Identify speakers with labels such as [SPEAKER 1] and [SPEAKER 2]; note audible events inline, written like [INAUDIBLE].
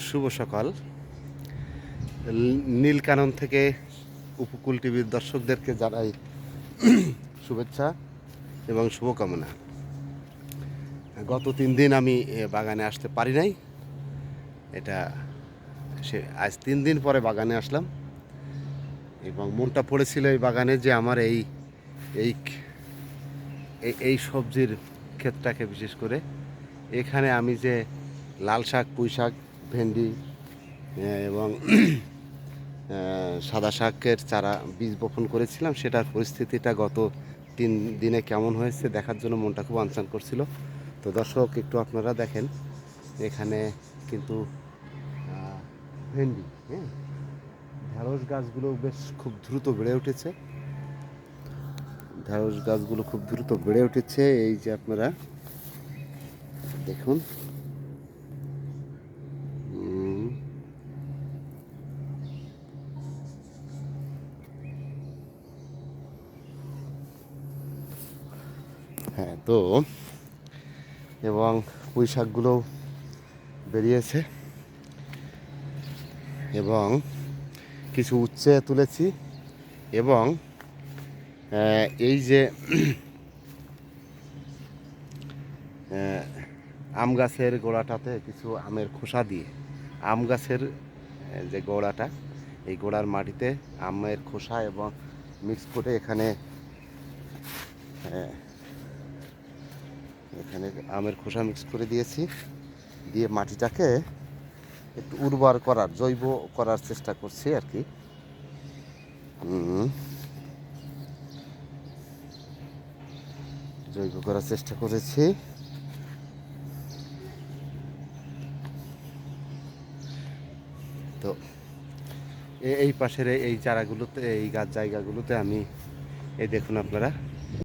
[SPEAKER 1] শুভ সকাল। নীলকানন থেকে উপকূল টিভির দর্শকদেরকে জানাই শুভেচ্ছা এবং শুভকামনা। গত তিন দিন আমি বাগানে আসতে পারি নাই। এটা সে আজ তিন দিন পরে বাগানে আসলাম। এবং মনটা পড়েছিল এই বাগানে যে আমার এই এই, এই- সবজির ক্ষেতটাকে বিশেষ করে। এখানে আমি যে লাল শাক, পুঁই শাক ভেন্ডি এবং সাদা শাকের চারা বীজ বপন করেছিলাম। সেটার পরিস্থিতিটা গত তিন দিনে কেমন হয়েছে দেখার জন্য মনটা খুব আনসান করছিল। তো দর্শক, একটু আপনারা দেখেন, এখানে কিন্তু ভেন্ডি হ্যাঁ ঢ্যাঁড়স গাছগুলো বেশ খুব দ্রুত বেড়ে উঠেছে। ঢ্যাঁড়স গাছগুলো খুব দ্রুত বেড়ে উঠেছে। এই যে আপনারা দেখুন হ্যাঁ তো এবং পুঁই শাকগুলোও বেরিয়েছে। এবং কিছু উচ্ছে তুলেছি এবং এই যে [CLEARS THROAT] আম গাছের গোড়াটাতে কিছু আমের খোসা দিয়ে, আম গাছের যে গোড়াটা, এই গোড়ার মাটিতে আমের খোসা এবং মিক্স করে এখানে এখানে আমের খোসা মিক্স করে দিয়েছি। দিয়ে মাটিটাকে একটু উর্বর করার, জৈব করার চেষ্টা করছি আর কি। জৈব করার চেষ্টা করেছি। তো এই পাশের এই চারাগুলোতে, এই গাছ জায়গাগুলোতে আমি, এই দেখুন আপনারা